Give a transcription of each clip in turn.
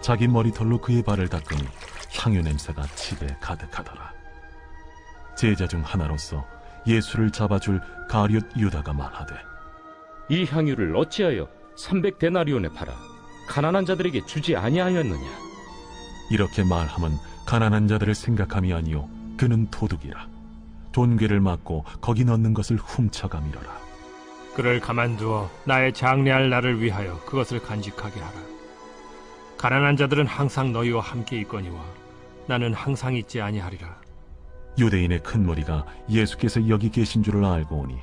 자기 머리털로 그의 발을 닦으니 향유 냄새가 집에 가득하더라. 제자 중 하나로서 예수를 잡아줄 가룟 유다가 말하되 이 향유를 어찌하여 300데나리온에 팔아 가난한 자들에게 주지 아니하였느냐 이렇게 말함은 가난한 자들을 생각함이 아니요 그는 도둑이라 돈괴를 맞고 거기 넣는 것을 훔쳐가미러라. 그를 가만두어 나의 장래할 날을 위하여 그것을 간직하게 하라. 가난한 자들은 항상 너희와 함께 있거니와 나는 항상 있지 아니하리라. 유대인의 큰 무리가 예수께서 여기 계신 줄을 알고 오니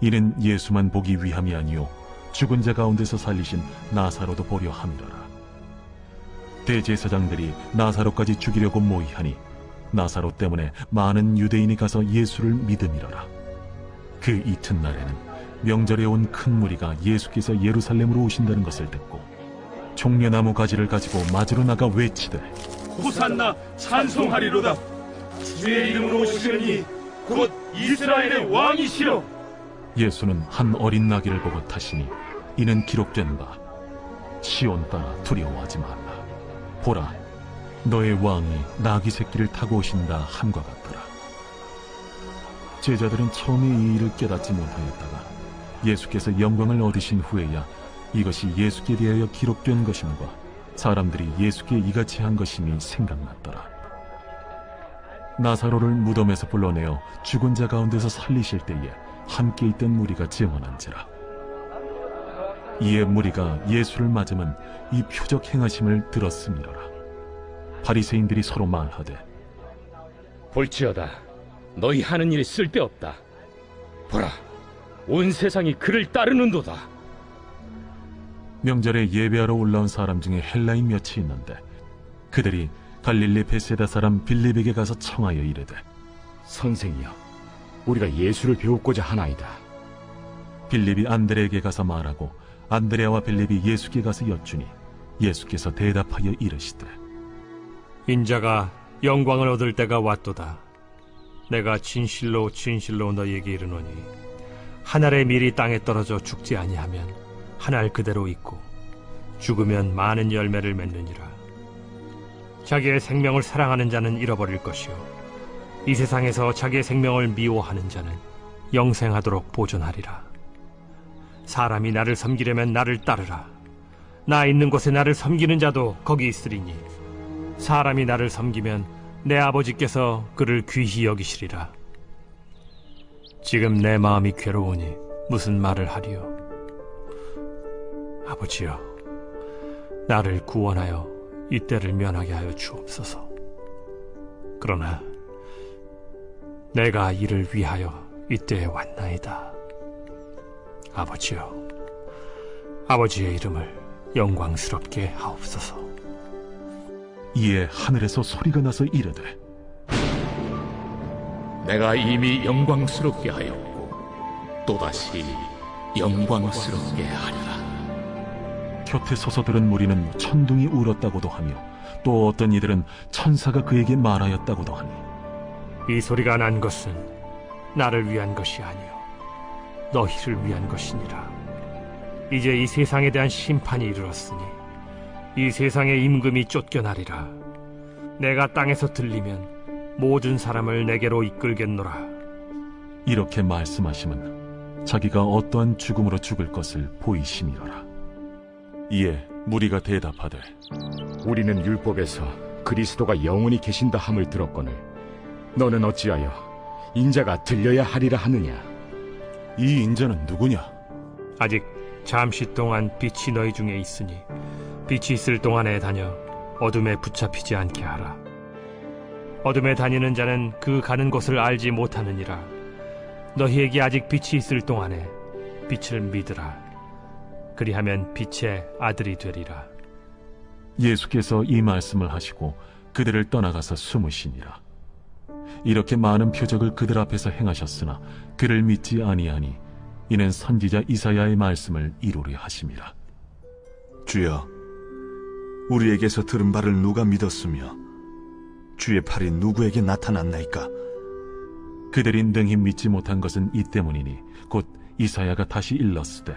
이는 예수만 보기 위함이 아니요 죽은 자 가운데서 살리신 나사로도 보려 함이로라 대제사장들이 나사로까지 죽이려고 모이하니 나사로 때문에 많은 유대인이 가서 예수를 믿음이로라 그 이튿날에는 명절에 온 큰 무리가 예수께서 예루살렘으로 오신다는 것을 듣고 종려나무 가지를 가지고 맞으러 나가 외치되 호산나 찬송하리로다. 주의 이름으로 오시려니 곧 이스라엘의 왕이시여 예수는 한 어린 나귀를 보고 타시니 이는 기록된 바 시온 따라 두려워하지 말라. 보라 너의 왕이 나귀 새끼를 타고 오신다 함과 같더라. 제자들은 처음에 이 일을 깨닫지 못하였다가 예수께서 영광을 얻으신 후에야 이것이 예수께 대하여 기록된 것임과 사람들이 예수께 이같이 한 것임이 생각났더라 나사로를 무덤에서 불러내어 죽은 자 가운데서 살리실 때에 함께 있던 무리가 증언한지라. 이에 무리가 예수를 맞으면 이 표적 행하심을 들었음이로라. 바리새인들이 서로 말하되 볼지어다 너희 하는 일이 쓸데없다 보라 온 세상이 그를 따르는도다 명절에 예배하러 올라온 사람 중에 헬라인 몇이 있는데 그들이 갈릴리 베세다 사람 빌립에게 가서 청하여 이르되 선생이여, 우리가 예수를 배우고자 하나이다. 빌립이 안드레에게 가서 말하고 안드레아와 빌립이 예수께 가서 여쭈니 예수께서 대답하여 이르시되 인자가 영광을 얻을 때가 왔도다. 내가 진실로 진실로 너희에게 이르노니 한 알의 밀이 땅에 떨어져 죽지 아니하면 한 알 그대로 있고 죽으면 많은 열매를 맺느니라. 자기의 생명을 사랑하는 자는 잃어버릴 것이요 이 세상에서 자기의 생명을 미워하는 자는 영생하도록 보존하리라. 사람이 나를 섬기려면 나를 따르라. 나 있는 곳에 나를 섬기는 자도 거기 있으리니 사람이 나를 섬기면 내 아버지께서 그를 귀히 여기시리라. 지금 내 마음이 괴로우니 무슨 말을 하리요? 아버지여, 나를 구원하여 이때를 면하게 하여 주옵소서. 그러나 내가 이를 위하여 이때에 왔나이다. 아버지여, 아버지의 이름을 영광스럽게 하옵소서. 이에 하늘에서 소리가 나서 이르되 내가 이미 영광스럽게 하였고 또다시 영광스럽게 하리라. 곁에 서서 들은 무리는 천둥이 울었다고도 하며 또 어떤 이들은 천사가 그에게 말하였다고도 하니 이 소리가 난 것은 나를 위한 것이 아니요 너희를 위한 것이니라. 이제 이 세상에 대한 심판이 이르렀으니 이 세상의 임금이 쫓겨나리라. 내가 땅에서 들리면 모든 사람을 내게로 이끌겠노라. 이렇게 말씀하심은 자기가 어떠한 죽음으로 죽을 것을 보이심이로라. 이에 무리가 대답하되 우리는 율법에서 그리스도가 영원히 계신다 함을 들었거늘 너는 어찌하여 인자가 들려야 하리라 하느냐? 이 인자는 누구냐? 아직 잠시 동안 빛이 너희 중에 있으니 빛이 있을 동안에 다녀 어둠에 붙잡히지 않게 하라. 어둠에 다니는 자는 그 가는 곳을 알지 못하느니라. 너희에게 아직 빛이 있을 동안에 빛을 믿으라. 그리하면 빛의 아들이 되리라. 예수께서 이 말씀을 하시고 그들을 떠나가서 숨으시니라. 이렇게 많은 표적을 그들 앞에서 행하셨으나 그를 믿지 아니하니 이는 선지자 이사야의 말씀을 이루려 하심이라. 주여, 우리에게서 들은 바를 누가 믿었으며 주의 팔이 누구에게 나타났나이까? 그들이 능히 믿지 못한 것은 이 때문이니 곧 이사야가 다시 일렀으되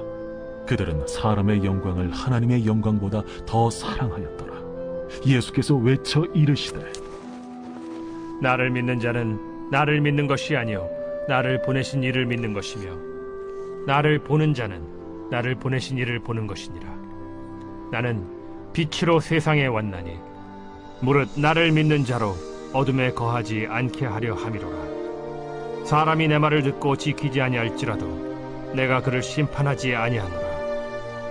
그들은 사람의 영광을 하나님의 영광보다 더 사랑하였더라. 예수께서 외쳐 이르시되 나를 믿는 자는 나를 믿는 것이 아니요 나를 보내신 이를 믿는 것이며 나를 보는 자는 나를 보내신 이를 보는 것이니라. 나는 빛으로 세상에 왔나니 무릇 나를 믿는 자로 어둠에 거하지 않게 하려 함이로라. 사람이 내 말을 듣고 지키지 아니할지라도 내가 그를 심판하지 아니하노라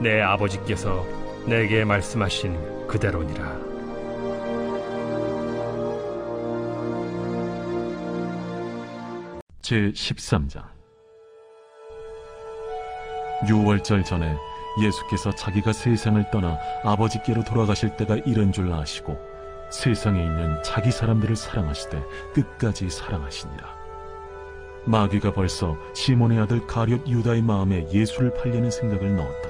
내 아버지께서 내게 말씀하신 그대로니라 제 13장 유월절 전에 예수께서 자기가 세상을 떠나 아버지께로 돌아가실 때가 이른 줄 아시고 세상에 있는 자기 사람들을 사랑하시되 끝까지 사랑하시니라. 마귀가 벌써 시몬의 아들 가룟 유다의 마음에 예수를 팔려는 생각을 넣었더라.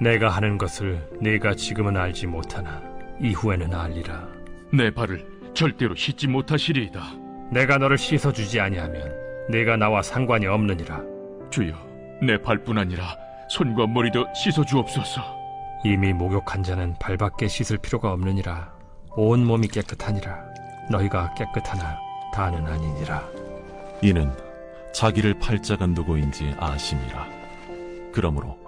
내가 하는 것을 네가 지금은 알지 못하나 이후에는 알리라. 내 발을 절대로 씻지 못하시리이다. 내가 너를 씻어 주지 아니하면 네가 나와 상관이 없느니라. 주여, 내 발뿐 아니라 손과 머리도 씻어 주옵소서. 이미 목욕한 자는 발밖에 씻을 필요가 없느니라. 온 몸이 깨끗하니라. 너희가 깨끗하나 다는 아니니라. 이는 자기를 팔자가 누구인지 아심이라. 그러므로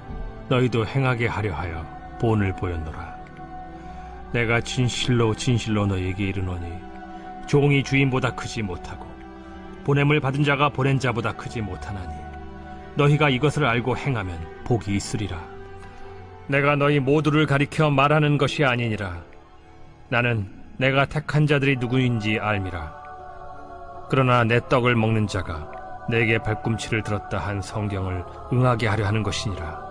너희도 행하게 하려 하여 본을 보였노라. 내가 진실로 진실로 너희에게 이르노니 종이 주인보다 크지 못하고 보냄을 받은 자가 보낸 자보다 크지 못하나니 너희가 이것을 알고 행하면 복이 있으리라. 내가 너희 모두를 가리켜 말하는 것이 아니니라. 나는 내가 택한 자들이 누구인지 알미라. 그러나 내 떡을 먹는 자가 내게 발꿈치를 들었다 한 성경을 응하게 하려 하는 것이니라.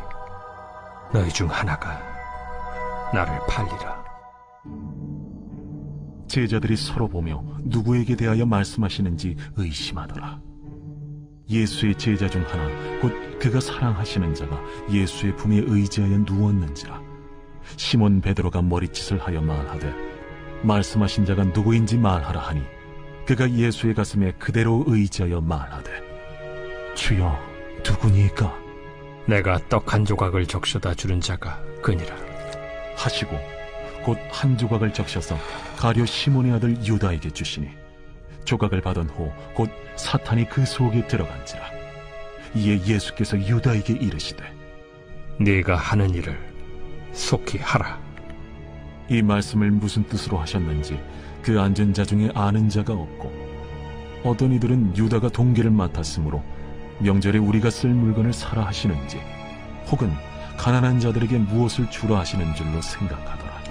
너희 중 하나가 나를 팔리라. 제자들이 서로 보며 누구에게 대하여 말씀하시는지 의심하더라. 예수의 제자 중 하나 곧 그가 사랑하시는 자가 예수의 품에 의지하여 누웠는지라 시몬 베드로가 머리짓을 하여 말하되 말씀하신 자가 누구인지 말하라 하니 그가 예수의 가슴에 그대로 의지하여 말하되 주여 누구니까 내가 떡 한 조각을 적셔다 주는 자가 그니라. 하시고 곧 한 조각을 적셔서 가룟 시몬의 아들 유다에게 주시니 조각을 받은 후 곧 사탄이 그 속에 들어간지라 이에 예수께서 유다에게 이르시되 네가 하는 일을 속히 하라. 이 말씀을 무슨 뜻으로 하셨는지 그 앉은 자 중에 아는 자가 없고 어떤 이들은 유다가 동계를 맡았으므로 명절에 우리가 쓸 물건을 사라 하시는지 혹은 가난한 자들에게 무엇을 주라 하시는 줄로 생각하더라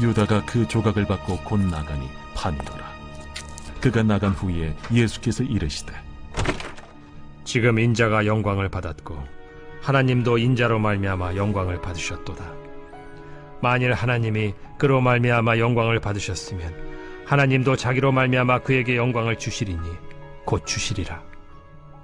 유다가 그 조각을 받고 곧 나가니 판이더라 그가 나간 후에 예수께서 이르시되 지금 인자가 영광을 받았고 하나님도 인자로 말미암아 영광을 받으셨도다. 만일 하나님이 그로 말미암아 영광을 받으셨으면 하나님도 자기로 말미암아 그에게 영광을 주시리니 곧 주시리라.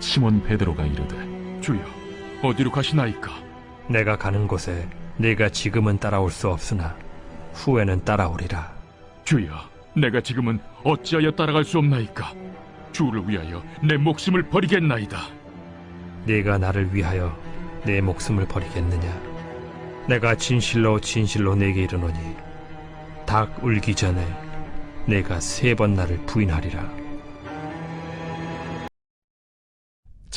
시몬 베드로가 이르되 주여, 어디로 가시나이까? 내가 가는 곳에 네가 지금은 따라올 수 없으나 후에는 따라오리라. 주여, 내가 지금은 어찌하여 따라갈 수 없나이까? 주를 위하여 내 목숨을 버리겠나이다. 네가 나를 위하여 내 목숨을 버리겠느냐? 내가 진실로 진실로 내게 이르노니 닭 울기 전에 내가 세 번 나를 부인하리라.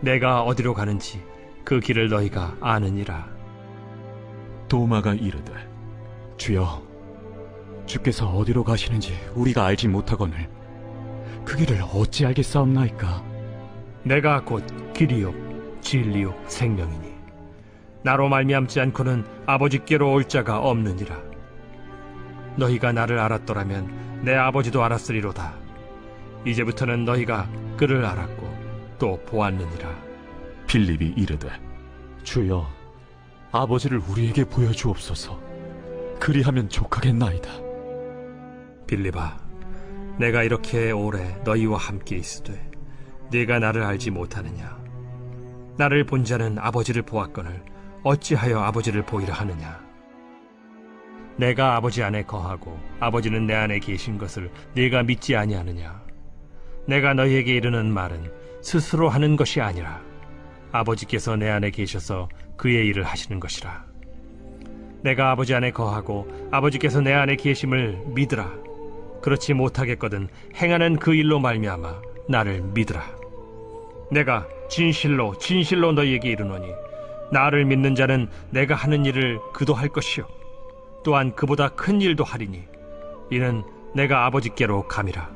내가 어디로 가는지 그 길을 너희가 아느니라. 도마가 이르되 주여, 주께서 어디로 가시는지 우리가 알지 못하거늘 그 길을 어찌 알겠사옵나이까? 내가 곧 길이요 진리요 생명이니 나로 말미암지 않고는 아버지께로 올 자가 없느니라 너희가 나를 알았더라면 내 아버지도 알았으리로다 이제부터는 너희가 그를 알았고 또 보았느니라 빌립이 이르되 주여, 아버지를 우리에게 보여주옵소서. 그리하면 족하겠나이다. 빌리바 내가 이렇게 오래 너희와 함께 있으되 네가 나를 알지 못하느냐 나를 본 자는 아버지를 보았거늘 어찌하여 아버지를 보이려 하느냐 내가 아버지 안에 거하고 아버지는 내 안에 계신 것을 네가 믿지 아니하느냐 내가 너희에게 이르는 말은 스스로 하는 것이 아니라 아버지께서 내 안에 계셔서 그의 일을 하시는 것이라 내가 아버지 안에 거하고 아버지께서 내 안에 계심을 믿으라. 그렇지 못하겠거든 행하는 그 일로 말미암아 나를 믿으라. 내가 진실로 진실로 너희에게 이르노니 나를 믿는 자는 내가 하는 일을 그도 할 것이요 또한 그보다 큰 일도 하리니 이는 내가 아버지께로 감이라.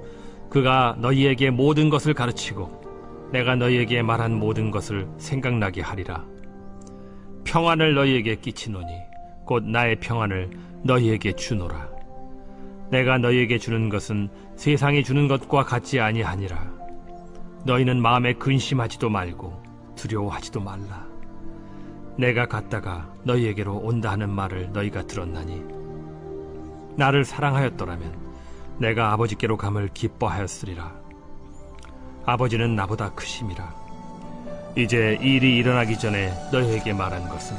그가 너희에게 모든 것을 가르치고 내가 너희에게 말한 모든 것을 생각나게 하리라. 평안을 너희에게 끼치노니 곧 나의 평안을 너희에게 주노라. 내가 너희에게 주는 것은 세상이 주는 것과 같지 아니하니라. 너희는 마음에 근심하지도 말고 두려워하지도 말라. 내가 갔다가 너희에게로 온다 하는 말을 너희가 들었나니 나를 사랑하였더라면 내가 아버지께로 감을 기뻐하였으리라. 아버지는 나보다 크심이라. 이제 일이 일어나기 전에 너희에게 말한 것은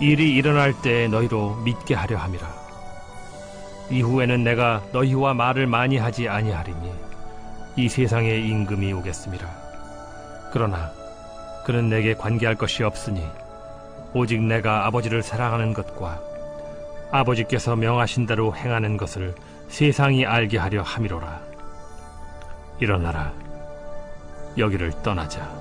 일이 일어날 때 너희로 믿게 하려 함이라. 이후에는 내가 너희와 말을 많이 하지 아니하리니 이 세상에 임금이 오겠음이라. 그러나 그는 내게 관계할 것이 없으니 오직 내가 아버지를 사랑하는 것과 아버지께서 명하신 대로 행하는 것을 세상이 알게 하려 함이로라. 일어나라. 여기를 떠나자.